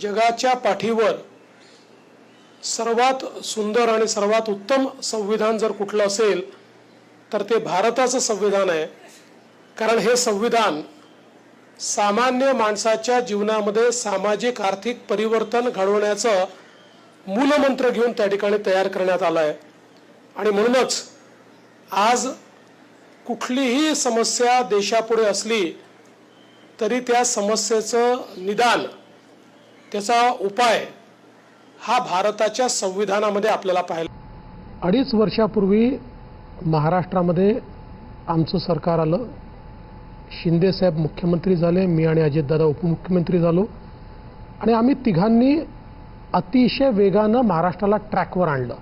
जगाच्या पाठीवर सर्वात सुंदर आणि सर्वात उत्तम संविधान जर कुठलं असेल तर ते भारताचं संविधान आहे. कारण हे संविधान सामान्य माणसाच्या जीवनामध्ये सामाजिक आर्थिक परिवर्तन घडवण्याचं मूलमंत्र घेऊन त्या ठिकाणी तयार करण्यात आलं आहे. आणि म्हणूनच आज कुठलीही समस्या देशापुढे असली तरी त्या समस्येचं निदान त्याचा उपाय हा भारताच्या संविधानामध्ये आपल्याला पाहायला अडीच वर्षापूर्वी महाराष्ट्रामध्ये आमचं सरकार आलं. शिंदेसाहेब मुख्यमंत्री झाले मी आणि अजितदादा उपमुख्यमंत्री झालो. आणि आम्ही तिघांनी अतिशय वेगानं महाराष्ट्राला ट्रॅकवर आणलं.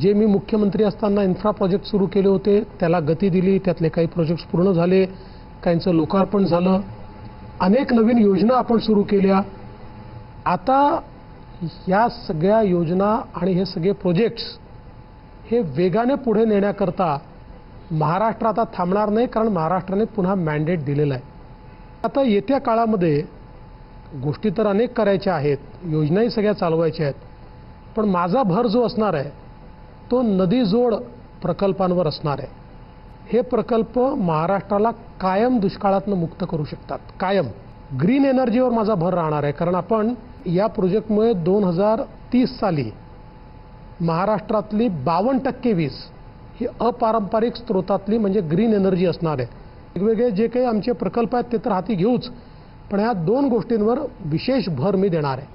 जे मी मुख्यमंत्री असताना इन्फ्रा प्रोजेक्ट सुरू केले होते त्याला गती दिली त्यातले काही प्रोजेक्ट्स पूर्ण झाले काहींचं लोकार्पण झालं. अनेक नवीन योजना आपण सुरू केल्या. आता या सगळ्या योजना आणि हे सगळे प्रोजेक्ट्स हे वेगाने पुढे नेण्याकरता महाराष्ट्र आता थांबणार नाही कारण महाराष्ट्राने पुन्हा मॅन्डेट दिलेलं आहे. आता येत्या काळामध्ये गोष्टी तर अनेक करायच्या आहेत योजनाही सगळ्या चालवायच्या आहेत पण माझा भर जो असणार आहे तो नदी जोड प्रकल्पांवर असणार आहे. हे प्रकल्प महाराष्ट्राला कायम दुष्काळातनं मुक्त करू शकतात कायम. ग्रीन एनर्जीवर माझा भर राहणार आहे कारण आपण या प्रोजेक्टमुळे दोन हजार तीस साली महाराष्ट्रातली बावन्न टक्के वीज ही अपारंपरिक स्रोतातली म्हणजे ग्रीन एनर्जी असणार आहे. वेगवेगळे जे काही आमचे प्रकल्प आहेत ते तर हाती घेऊच पण ह्या दोन गोष्टींवर विशेष भर मी देणार आहे.